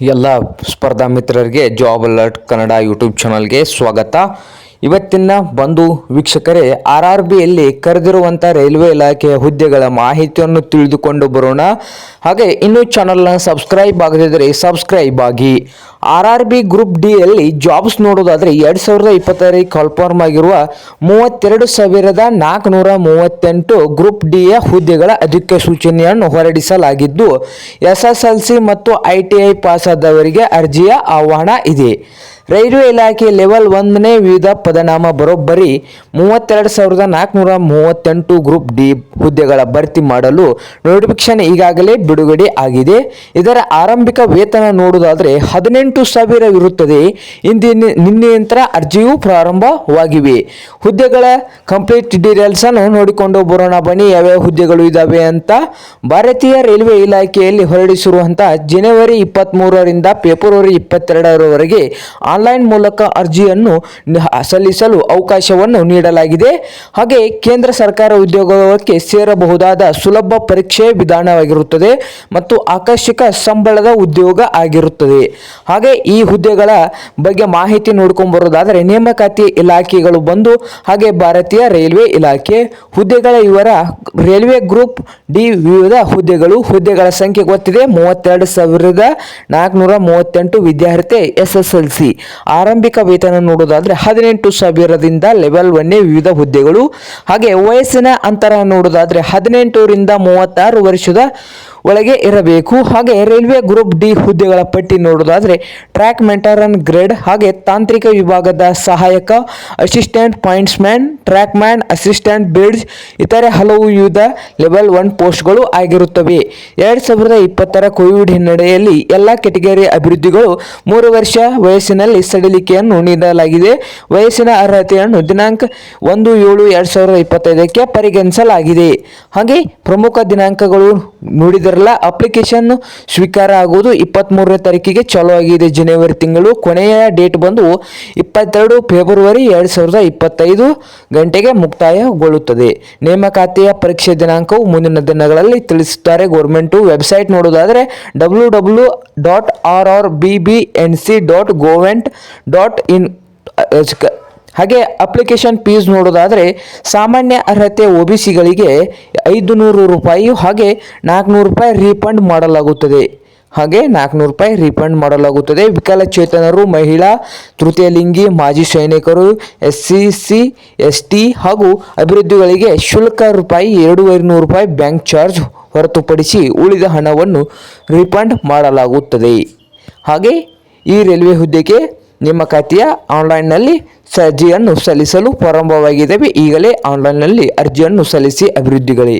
ಎಲ್ಲ ಸ್ಪರ್ಧಾ ಮಿತ್ರರಿಗೆ ಜಾಬ್ ಅಲರ್ಟ್ ಕನ್ನಡ ಯೂಟ್ಯೂಬ್ ಚಾನಲ್ಗೆ ಸ್ವಾಗತ. ಇವತ್ತಿನ ಬಂಧು ವೀಕ್ಷಕರೇ ಆರ್ ಆರ್ ಬಿಯಲ್ಲಿ ಕರೆದಿರುವಂಥ ರೈಲ್ವೆ ಇಲಾಖೆಯ ಹುದ್ದೆಗಳ ಮಾಹಿತಿಯನ್ನು ತಿಳಿದುಕೊಂಡು ಬರೋಣ. ಹಾಗೆ ಇನ್ನೂ ಚಾನಲ್ನ ಸಬ್ಸ್ಕ್ರೈಬ್ ಆಗದಿದ್ದರೆ ಸಬ್ಸ್ಕ್ರೈಬ್ ಆಗಿ. ಆರ್ ಆರ್ ಬಿ ಗ್ರೂಪ್ ಡಿಯಲ್ಲಿ ಜಾಬ್ಸ್ ನೋಡೋದಾದರೆ ಎರಡು ಸಾವಿರದ ಇಪ್ಪತ್ತರಿಗೆ ಕನ್ಫರ್ಮ್ ಆಗಿರುವ ಮೂವತ್ತೆರಡು ಸಾವಿರದ ನಾಲ್ಕುನೂರ ಮೂವತ್ತೆಂಟು ಗ್ರೂಪ್ ಡಿಯ ಹುದ್ದೆಗಳ ಅಧಿಸೂಚನೆಯನ್ನು ಹೊರಡಿಸಲಾಗಿದ್ದು ಎಸ್ ಎಸ್ ಎಲ್ ಸಿ ಮತ್ತು ಐ ಟಿ ಐ ಪಾಸ್ ಆದವರಿಗೆ ಅರ್ಜಿಯ ಆಹ್ವಾನ ಇದೆ. ರೈಲ್ವೆ ಇಲಾಖೆ ಲೆವೆಲ್ ಒಂದನೇ ವಿವಿಧ ಪದನಾಮ ಬರೋಬ್ಬರಿ ಮೂವತ್ತೆರಡು ಸಾವಿರದ ನಾಲ್ಕುನೂರ ಮೂವತ್ತೆಂಟು ಗ್ರೂಪ್ ಡಿ ಹುದ್ದೆಗಳ ಭರ್ತಿ ಮಾಡಲು ನೋಟಿಫಿಕೇಶನ್ ಈಗಾಗಲೇ ಬಿಡುಗಡೆ ಆಗಿದೆ. ಇದರ ಆರಂಭಿಕ ವೇತನ ನೋಡುವುದಾದರೆ ಹದಿನೆಂಟು ಸಾವಿರವಿರುತ್ತದೆ ಇಂದಿನ ನಿನ್ನೆಯಂತರ ಅರ್ಜಿಯೂ ಪ್ರಾರಂಭವಾಗಿವೆ. ಹುದ್ದೆಗಳ ಕಂಪ್ಲೀಟ್ ಡೀಟೇಲ್ಸ್ ಅನ್ನು ನೋಡಿಕೊಂಡು ಬರೋಣ. ಬನ್ನಿ, ಯಾವ್ಯಾವ ಹುದ್ದೆಗಳು ಇದ್ದಾವೆ ಅಂತ ಭಾರತೀಯ ರೈಲ್ವೆ ಇಲಾಖೆಯಲ್ಲಿ ಹೊರಡಿಸಿರುವಂತಹ ಜನವರಿ ಇಪ್ಪತ್ತ್ಮೂರರಿಂದ ಫೆಬ್ರವರಿ ಇಪ್ಪತ್ತೆರಡರವರೆಗೆ ಆನ್ಲೈನ್ ಮೂಲಕ ಅರ್ಜಿಯನ್ನು ಸಲ್ಲಿಸಲು ಅವಕಾಶವನ್ನು ನೀಡಲಾಗಿದೆ. ಹಾಗೆ ಕೇಂದ್ರ ಸರ್ಕಾರ ಉದ್ಯೋಗಕ್ಕೆ ಸೇರಬಹುದಾದ ಸುಲಭ ಪರೀಕ್ಷೆ ವಿಧಾನವಾಗಿರುತ್ತದೆ ಮತ್ತು ಆಕರ್ಷಕ ಸಂಬಳದ ಉದ್ಯೋಗ ಆಗಿರುತ್ತದೆ. ಹಾಗೆ ಈ ಹುದ್ದೆಗಳ ಬಗ್ಗೆ ಮಾಹಿತಿ ನೋಡ್ಕೊಂಡು ಬರೋದಾದರೆ ನೇಮಕಾತಿ ಇಲಾಖೆಗಳು ಬಂದು, ಹಾಗೆ ಭಾರತೀಯ ರೈಲ್ವೆ ಇಲಾಖೆ, ಹುದ್ದೆಗಳ ಇವರ ರೈಲ್ವೆ ಗ್ರೂಪ್, ಡಿ ವಿವಿಧ ಹುದ್ದೆಗಳು, ಹುದ್ದೆಗಳ ಸಂಖ್ಯೆ ಗೊತ್ತಿದೆ, ಮೂವತ್ತೆರಡು ಸಾವಿರದ ನಾಲ್ಕುನೂರ ಮೂವತ್ತೆಂಟು ವಿದ್ಯಾರ್ಥಿ ಎಸ್ ಎಸ್ ಎಲ್ ಸಿ ಆರಂಭಿಕ ವೇತನ ನೋಡೋದಾದ್ರೆ ಹದಿನೆಂಟು ಸಾವಿರದಿಂದ ಲೆವೆಲ್ ಒನ್ನೇ ವಿವಿಧ ಹುದ್ದೆಗಳು. ಹಾಗೆ ವಯಸ್ಸಿನ ಅಂತರ ನೋಡೋದಾದ್ರೆ ಹದಿನೆಂಟರಿಂದ ಮೂವತ್ತಾರು ವರ್ಷದ ಒಳಗೆ ಇರಬೇಕು. ಹಾಗೆ ರೈಲ್ವೆ ಗ್ರೂಪ್ ಡಿ ಹುದ್ದೆಗಳ ಪಟ್ಟಿ ನೋಡೋದಾದರೆ ಟ್ರ್ಯಾಕ್ ಮೆಂಟರನ್ ಗ್ರೇಡ್ ಹಾಗೆ ತಾಂತ್ರಿಕ ವಿಭಾಗದ ಸಹಾಯಕ, assistant pointsman trackman, assistant bridge ಇತರೆ ಹಲವು ವಿವಿಧ ಲೆವೆಲ್ ಒನ್ ಪೋಸ್ಟ್ಗಳು ಆಗಿರುತ್ತವೆ. ಎರಡು ಸಾವಿರದ ಇಪ್ಪತ್ತರ ಕೋವಿಡ್ ಹಿನ್ನೆಲೆಯಲ್ಲಿ ಎಲ್ಲ ಕೆಟಗರಿ ಅಭಿವೃದ್ಧಿಗಳು ಮೂರು ವರ್ಷ ವಯಸ್ಸಿನಲ್ಲಿ ಸಡಿಲಿಕೆಯನ್ನು ನೀಡಲಾಗಿದೆ. ವಯಸ್ಸಿನ ಅರ್ಹತೆಯನ್ನು ದಿನಾಂಕ ಒಂದು ಏಳು ಎರಡು ಸಾವಿರದ ಇಪ್ಪತ್ತೈದಕ್ಕೆ ಪರಿಗಣಿಸಲಾಗಿದೆ. ಹಾಗೆ ಪ್ರಮುಖ ದಿನಾಂಕಗಳು ನೋಡಿದಿರಲ್ಲ ಅಪ್ಲಿಕೇಶನ್ ಸ್ವೀಕಾರ ಆಗುವುದು ಇಪ್ಪತ್ತ್ಮೂರನೇ ತಾರೀಕಿಗೆ ಚಾಲೂ ಆಗಿದೆ. ಜನವರಿ ತಿಂಗಳು ಕೊನೆಯ ಡೇಟ್ ಬಂದು ಇಪ್ಪತ್ತೆರಡು ಫೆಬ್ರವರಿ ಎರಡು ಸಾವಿರದ ಇಪ್ಪತ್ತೈದು ಗಂಟೆಗೆ ಮುಕ್ತಾಯಗೊಳ್ಳುತ್ತದೆ. ನೇಮಕಾತಿಯ ಪರೀಕ್ಷೆ ದಿನಾಂಕವು ಮುಂದಿನ ದಿನಗಳಲ್ಲಿ ತಿಳಿಸುತ್ತಾರೆ. ಗೌರ್ಮೆಂಟು ವೆಬ್ಸೈಟ್ ನೋಡೋದಾದರೆ W W dot R R B B N C dot ಗೋವೆಂಟ್ dot in ಹಾಗೆ ಅಪ್ಲಿಕೇಶನ್ ಫೀಸ್ ನೋಡೋದಾದರೆ ಸಾಮಾನ್ಯ ಅರ್ಹತೆ ಒ ಬಿ ಸಿಗಳಿಗೆ ಐದು ನೂರು ರೂಪಾಯಿ ಹಾಗೆ ನಾಲ್ಕುನೂರು ರೂಪಾಯಿ ರೀಫಂಡ್ ಮಾಡಲಾಗುತ್ತದೆ. ಹಾಗೆ ನಾಲ್ಕುನೂರು ರೂಪಾಯಿ ರೀಫಂಡ್ ಮಾಡಲಾಗುತ್ತದೆ. ವಿಕಲಚೇತನರು, ಮಹಿಳಾ ತೃತೀಯ ಲಿಂಗಿ ಮಾಜಿ ಸೈನಿಕರು, S C C, S T ಹಾಗೂ ಅಭಿವೃದ್ಧಿಗಳಿಗೆ ಶುಲ್ಕ ರೂಪಾಯಿ ಎರಡೂವರೆ ನೂರು ರೂಪಾಯಿ ಬ್ಯಾಂಕ್ ಚಾರ್ಜ್ ಹೊರತುಪಡಿಸಿ ಉಳಿದ ಹಣವನ್ನು ರೀಫಂಡ್ ಮಾಡಲಾಗುತ್ತದೆ. ಹಾಗೆ ಈ ರೈಲ್ವೆ ಹುದ್ದೆಗೆ ನೇಮಕಾತಿಯ ಆನ್ಲೈನ್ನಲ್ಲಿ ಅರ್ಜಿಯನ್ನು ಸಲ್ಲಿಸಲು ಪ್ರಾರಂಭವಾಗಿದ್ದೇವೆ. ಈಗಲೇ ಆನ್ಲೈನ್ನಲ್ಲಿ ಅರ್ಜಿಯನ್ನು ಸಲ್ಲಿಸಿ ಅಭಿವೃದ್ಧಿಗಳೇ